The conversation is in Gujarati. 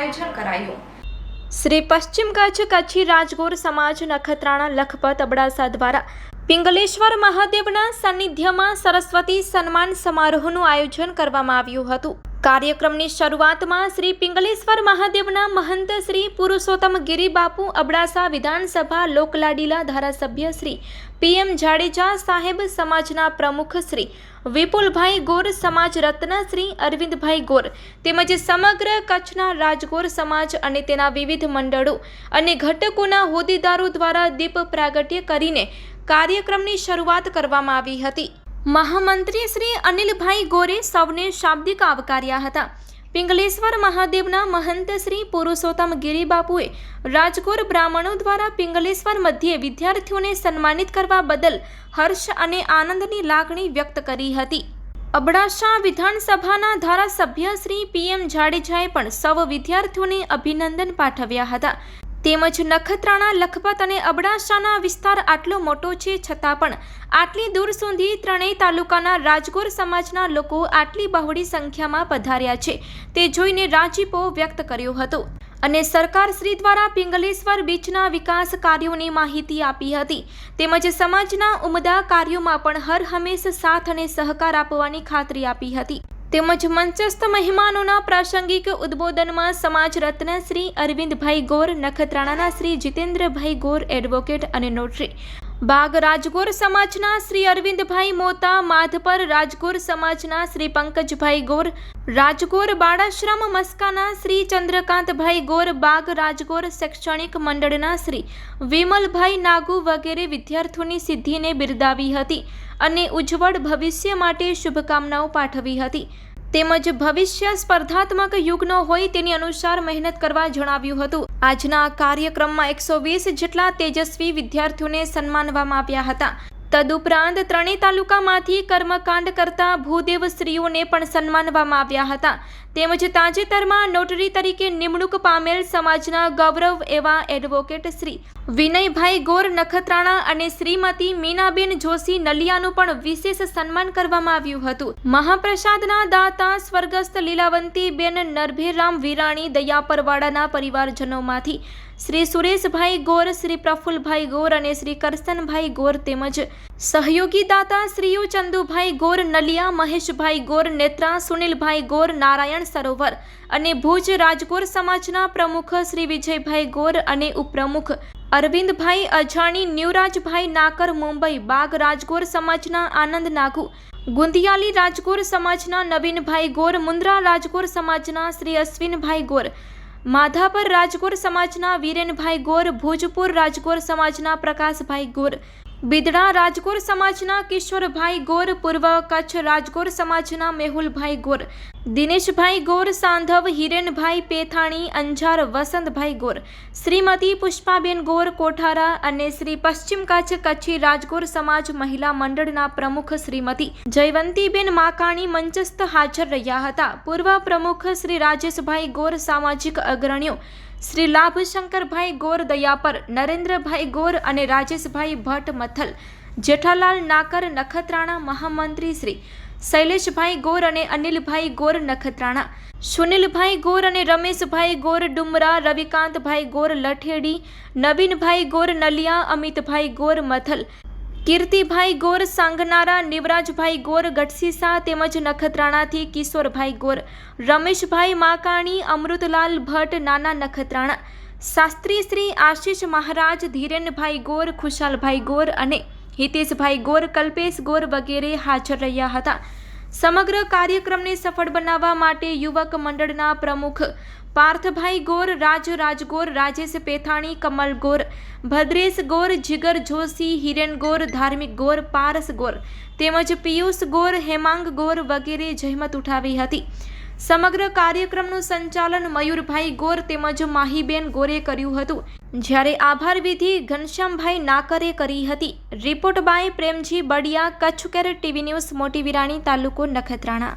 આયોજન કરાયું. શ્રી પશ્ચિમ કચ્છ કચ્છી રાજગોર સમાજ નખત્રાણા લખપત અબડાસા દ્વારા પિંગલેશ્વર મહાદેવના સાનિધ્યમાં સરસ્વતી સન્માન સમારોહનું આયોજન કરવામાં આવ્યું હતું. કાર્યક્રમની શરૂઆતમાં શ્રી પિંગલેશ્વર મહાદેવના મહંત શ્રી પુરુષોત્તમ ગિરી બાપુ અબડાસા વિધાનસભા લોકલાડીલા ધારાસભ્ય શ્રી પીએમ જાડેજા સાહેબ સમાજના પ્રમુખ શ્રી વિપુલભાઈ ગોર સમાજ રત્ન શ્રી અરવિંદભાઈ ગોર તેમજ સમગ્ર કચ્છના રાજગોર સમાજ અને તેના વિવિધ મંડળો અને ઘટકોના હોદ્દેદારો દ્વારા દીપ પ્રાગટ્ય કરીને કાર્યક્રમની શરૂઆત કરવામાં આવી હતી. મહામંત્રી શ્રી અનિલભાઈ ગોરે સૌને શાબ્દિક આવકાર્યા હતા. પિંગલેશ્વર મહાદેવના મહંત શ્રી પુરુષોત્તમ ગિરિબાપુએ રાજકોટ બ્રાહ્મણો દ્વારા પિંગલેશ્વર મધ્યે વિદ્યાર્થીઓને સન્માનિત કરવા બદલ હર્ષ અને આનંદની લાગણી વ્યક્ત કરી હતી. અબડાસા વિધાનસભાના ધારાસભ્ય શ્રી પીએમ જાડેજાએ પણ સૌ વિદ્યાર્થીઓને અભિનંદન પાઠવ્યા હતા. તેમજ નખત્રાણા, લખપત અને અબડાસાના વિસ્તાર આટલો મોટો છે છતાં પણ આટલી દૂર સુધી ત્રણેય તાલુકાના રાજગોર સમાજના લોકો આટલી બહોળી સંખ્યામાં પધાર્યા છે. તે જોઈને રાજીપો વ્યક્ત કર્યો હતો અને સરકાર શ્રી દ્વારા પિંગલેશ્વર બીચના વિકાસ કાર્યોની માહિતી આપી હતી. તેમજ સમાજના ઉમદા કાર્યોમાં પણ હર હંમેશ સાથ અને સહકાર આપવાની ખાતરી આપી હતી. તેમજ મંચસ્થ મહેમાનોના પ્રાસંગિક ઉદ્બોધનમાં સમાજ રત્ન શ્રી અરવિંદભાઈ ગોર, નખત્રાણાના શ્રી જીતેન્દ્રભાઈ ગોર, એડવોકેટ અને નોટરી બાગ રાજગોર સમાજના શ્રી અરવિંદભાઈ મોતા, માધપર રાજગોર સમાજના શ્રી પંકજભાઈ ગોર, રાજગોર બાળાશ્રમ મસ્કાના શ્રી ચંદ્રકાંતભાઈ ગોર, બાગ રાજગોર શૈક્ષણિક મંડળના શ્રી વિમલભાઈ નાગુ વગેરે વિદ્યાર્થીઓની સિદ્ધિને બિરદાવી હતી અને ઉજ્જવળ ભવિષ્ય માટે શુભકામનાઓ પાઠવી હતી. તેમજ ભવિષ્ય સ્પર્ધાત્મક યુગનો હોય તેની અનુસાર મહેનત કરવા જણાવ્યું હતું. આજના કાર્યક્રમમાં એકસો વીસ જેટલા તેજસ્વી વિદ્યાર્થીઓને સન્માનવામાં આવ્યા હતા. તદુપરાંત ત્રણેય તાલુકામાંથી કર્મકાંડ કરતા ભૂદેવ સ્ત્રીઓને પણ સન્માનવામાં આવ્યા હતા. તેમજ તાજેતરમાં નોટરી તરીકે નિમણૂક પામેલ સમાજના ગૌરવ એવા એડવોકેટ શ્રી વિનયભાઈ ગોર નખત્રાણા અને શ્રીમતી મીનાબેન જોશી નલિયાનું પણ વિશેષ સન્માન કરવામાં આવ્યું હતું. મહાપ્રસાદના દાતા સ્વર્ગસ્થ લીલાવંતી બેન નરભેરામ વિરાણી દયાપરવાડાના પરિવારજનોમાંથી શ્રી સુરેશભાઈ ગોર, શ્રી પ્રફુલભાઈ ગોર અને શ્રી કરસનભાઈ ગોર તેમજ સહયોગી દાતા શ્રીઓ ચંદુભાઈ ગોર, નલિયા મહેશભાઈ ગોર, નેત્રા સુનિલભાઈ ગોર, નારાયણ સરોવર અને ભુજ રાજગોર સમાજના પ્રમુખ શ્રી વિજયભાઈ ગોર અને ઉપપ્રમુખ અરવિંદભાઈ અજાણી, ન્યુરાજભાઈ નાકર, મુંબઈ બાગ રાજગોર સમાજના આનંદ નાગુ, ગુંદિયાલી રાજગોર સમાજના નવીનભાઈ ગોર મુન્દ્રા રાજગોર સમાજના શ્રી અશ્વિનભાઈ ગોર માધાપર રાજગોર સમાજના વીરેનભાઈ ગોર ભોજપુર રાજગોર સમાજના પ્રકાશભાઈ ગોર. બિદડા રાજગોર સમાજના કિશોરભાઈ ગોર, પૂર્વ કચ્છ રાજગોર સમાજના મેહુલભાઈ ગોર, દિનેશભાઈ ગોર, સાંધવ હિરેનભાઈ પેથાણી, અંજાર વસંતભાઈ ગોર, શ્રીમતી પુષ્પાબેન ગોર, કોઠારા અને શ્રી પશ્ચિમ કચ્છ કચ્છી રાજગોર સમાજ મહિલા મંડળના પ્રમુખ શ્રીમતી જયવંતીબેન માકાણી મંચસ્થ હાજર રહ્યા હતા. પૂર્વ પ્રમુખ શ્રી રાજેશભાઈ ગોર સામાજિક અગ્રણીઓ શ્રી લાભશંકરભાઈ ગોર દયાપર નરેન્દ્રભાઈ ગોર અને રાજેશભાઈ ભટ્ટ મથલ, જેઠાલાલ નાકર નખત્રાણા મહામંત્રી શ્રી, શૈલેષભાઈ ગોર અને અનિલભાઈ ગોર નખત્રાણા, સુનિલભાઈ ગોર અને રમેશભાઈ ગોર ડુમરા, રવિકાંતભાઈ ગોર લઠેડી, નવીનભાઈ ગોર નલિયા, અમિતભાઈ ગોર મથલ કીર્તિભાઈ ગોર સાંગનારા, નિવરાજભાઈ ગોર, ગઢસીસા તેમજ નખત્રાણાથી કિશોરભાઈ ગોર, રમેશભાઈ માકાણી, અમૃતલાલ ભટ્ટ, નાના નખત્રાણા, શાસ્ત્રી શ્રી આશીષ મહારાજ, ધીરેનભાઈ ગોર, ખુશાલભાઈ ગોર અને હિતેશભાઈ ગોર, કલ્પેશ ગોર વગેરે હાજર રહ્યા હતા. સમગ્ર કાર્યક્રમને સફળ બનાવવા માટે યુવક મંડળના પ્રમુખ પાર્થભાઈ ગોર, રાજ રાજગોર, રાજેશ પેથાણી, કમલ ગોર, ભદ્રેશ ગોર, જીગર જોશી, હિરેન ગોર, ધાર્મિક ગોર, પારસ ગોર તેમજ પિયુષ ગોર, હેમાંગ ગોર વગેરે જહેમત ઉઠાવી હતી. સમગ્ર કાર્યક્રમનું સંચાલન મયુરભાઈ ગોર તેમજ માહીબેન ગોરે કર્યું હતું. જ્યારે આભાર વિધિ ઘનશ્યામભાઈ નાકરે કરી હતી. Report by Premji Badiya Kutch care TV news, Moti Virani તાલુકો નખત્રાણા.